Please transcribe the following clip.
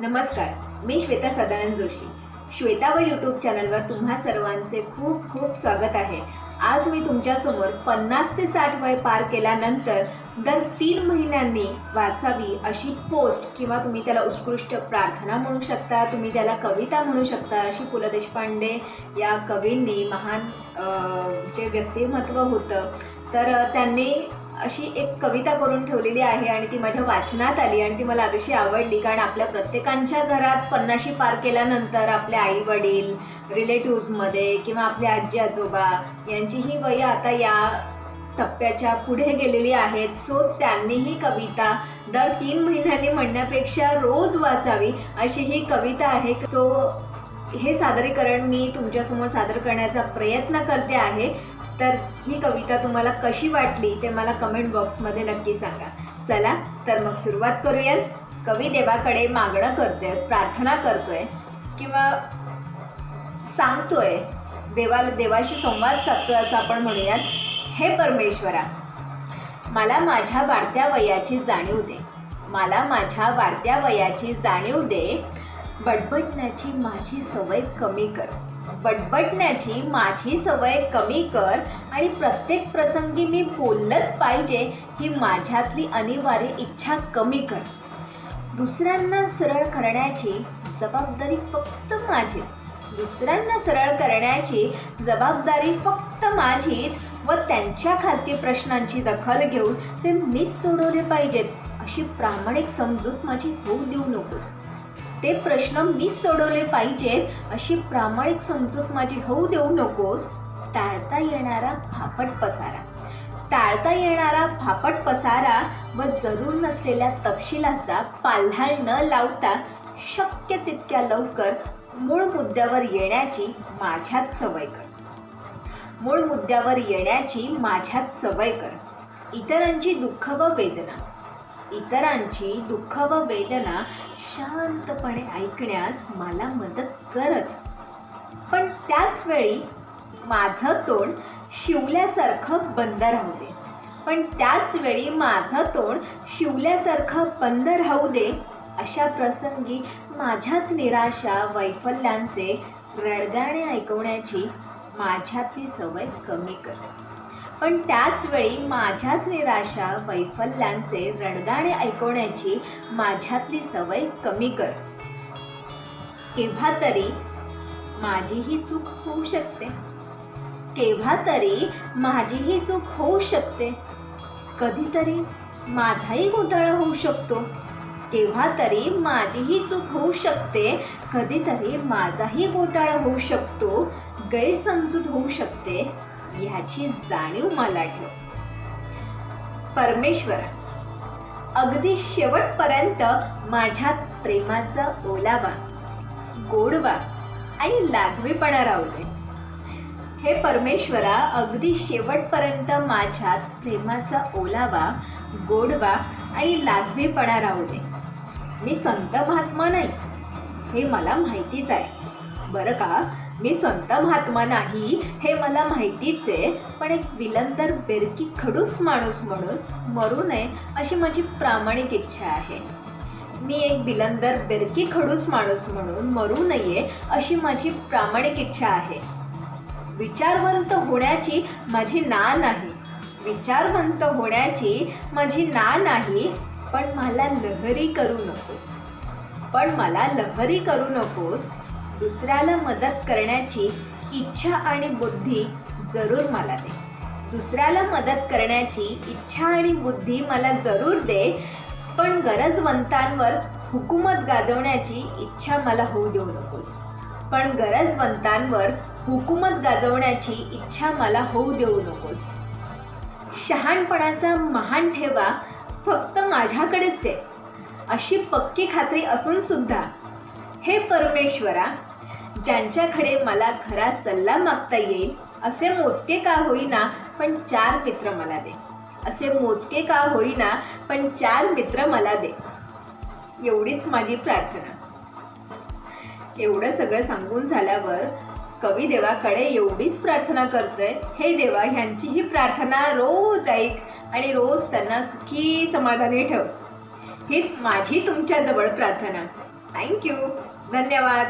नमस्कार मी श्वेता सदानंद जोशी. श्वेता व यूट्यूब चॅनलवर तुम्हा सर्वांचे खूप खूप स्वागत आहे. आज मी तुमच्यासमोर पन्नास ते साठ वय पार केल्यानंतर दर तीन महिन्यांनी वाचावी अशी पोस्ट किंवा तुम्ही त्याला उत्कृष्ट प्रार्थना म्हणू शकता तुम्ही त्याला कविता म्हणू शकता अशी पु ल देशपांडे या कवींनी महान जे व्यक्तिमत्व होतं तर त्यांनी अशी एक कविता करून ठेवलेली आहे आणि ती माझ्या वाचनात आली आणि ती मला अतिशय आवडली. कारण आपल्या प्रत्येकांच्या घरात पन्नाशी पार केल्यानंतर आपले आई वडील रिलेटिव्समध्ये किंवा आपले आजी आजोबा यांची ही वय आता या टप्प्याच्या पुढे गेलेली आहेत. सो त्यांनी ही कविता दर तीन महिन्यांनी म्हणण्यापेक्षा रोज वाचावी अशी ही कविता आहे. सो हे सादरीकरण मी तुमच्यासमोर सादर करण्याचा प्रयत्न करते आहे. तर ही कविता तुम्हाला कशी वाटली ते मला कमेंट बॉक्समध्ये नक्की सांगा. चला तर मग सुरुवात करूयात. कवी देवाकडे मागणं करतोय प्रार्थना करतोय किंवा सांगतोय देवाला देवाशी संवाद साधतोय असं आपण म्हणूयात. हे परमेश्वरा मला माझ्या वाढत्या वयाची जाणीव दे. मला माझ्या वाढत्या वयाची जाणीव दे. बडबडण्याची माझी सवय कमी कर. बडबडण्याची माझी सवय कमी कर आणि प्रत्येक प्रसंगी मी बोललंच पाहिजे ही माझ्यातली अनिवार्य इच्छा कमी कर. दुसऱ्यांना सरळ करण्याची जबाबदारी फक्त माझीच. दुसऱ्यांना सरळ करण्याची जबाबदारी फक्त माझीच व त्यांच्या खाजगी प्रश्नांची दखल घेऊन ते मीच सोडवले पाहिजेत अशी प्रामाणिक समजूत माझी होऊ देऊ नकोस. ते प्रश्न मीच सोडवले पाहिजेत. अशी प्रामाणिक समजूत माझी होऊ देऊ नकोस. टाळता येणारा फापट पसारा. टाळता येणारा फापट पसारा व जरूर नसलेल्या तपशिलाचा पाल्हाळ न लावता शक्य तितक्या लवकर मूळ मुद्द्यावर येण्याची माझ्यात सवय कर. मूळ मुद्द्यावर येण्याची माझ्यात सवय कर. इतरांची दुःख व वेदना. इतरांची दुःख व वेदना शांतपणे ऐकण्यास मला मदत करच. पण त्याच वेळी माझं तोंड शिवल्यासारखं बंद राहू दे. पण त्याच वेळी माझं तोंड शिवल्यासारखं बंद राहू दे अशा प्रसंगी माझ्याच निराशा वैफल्यांचे रडगाणे ऐकवण्याची माझ्यातली सवय कमी करते पण त्याच वेळी माझ्याच निराशा वैफल्यांचे रणगाणे ऐकवण्याची माझ्यातली सवय कमी कर. केव्हा तरी माझीही चूक होऊ शकते. केव्हा तरी माझीही चूक होऊ शकते. कधीतरी माझाही घोटाळा होऊ शकतो. केव्हा तरी माझीही चूक होऊ शकते. कधीतरी माझाही घोटाळा होऊ शकतो. गैरसमजूत होऊ शकते. ह्याची जाणीव मला ठेव. परमेश्वरा अगदी शेवटपर्यंत माझ्या प्रेमाचा ओलावा गोडवा आणि लागवीपणा राहू दे. हे परमेश्वरा अगदी शेवटपर्यंत माझ्यात प्रेमाचा ओलावा गोडवा आणि लागवीपणा राहू दे. मी संत महात्मा नाही हे मला माहितीच आहे. बरं का? मी संत महात्मा नाही हे मला माहितीच आहे. पण एक विलंदर बेरकी खडूस माणूस म्हणून मरू नये अशी माझी प्रामाणिक इच्छा आहे. मी एक बिलंदर बेरकी खडूस माणूस म्हणून मरू नये अशी माझी प्रामाणिक इच्छा आहे. विचारवंत होण्याची माझी ना नाही. विचारवंत होण्याची माझी ना नाही. पण मला लहरी करू नकोस. पण मला लहरी करू नकोस. दुसऱ्याला मदत करण्याची इच्छा आणि बुद्धी जरूर मला दे. दुसऱ्याला मदत करण्याची इच्छा आणि बुद्धी मला जरूर दे पण गरजवंतांवर हुकूमत गाजवण्याची इच्छा मला होऊ देऊ नकोस. पण गरजवंतांवर हुकूमत गाजवण्याची इच्छा मला होऊ देऊ नकोस. शहाणपणाचा महान ठेवा फक्त माझ्याकडेच आहे. अशी पक्की खात्री असून सुद्धा हे परमेश्वरा ज्यांच्याकडे मला खरा सल्ला मागता येईल असे मोजके का होईना पण चार मित्र मला दे. असे मोजके का होईना पण चार मित्र मला दे. एवढीच माझी प्रार्थना. एवढं सगळं सांगून झाल्यावर कवी देवाकडे एवढीच प्रार्थना करतोय हे देवा ह्यांची ही प्रार्थना रोज ऐक आणि रोज त्यांना सुखी समाधानी ठेव. हीच माझी तुमच्याजवळ प्रार्थना. थँक्यू धन्यवाद.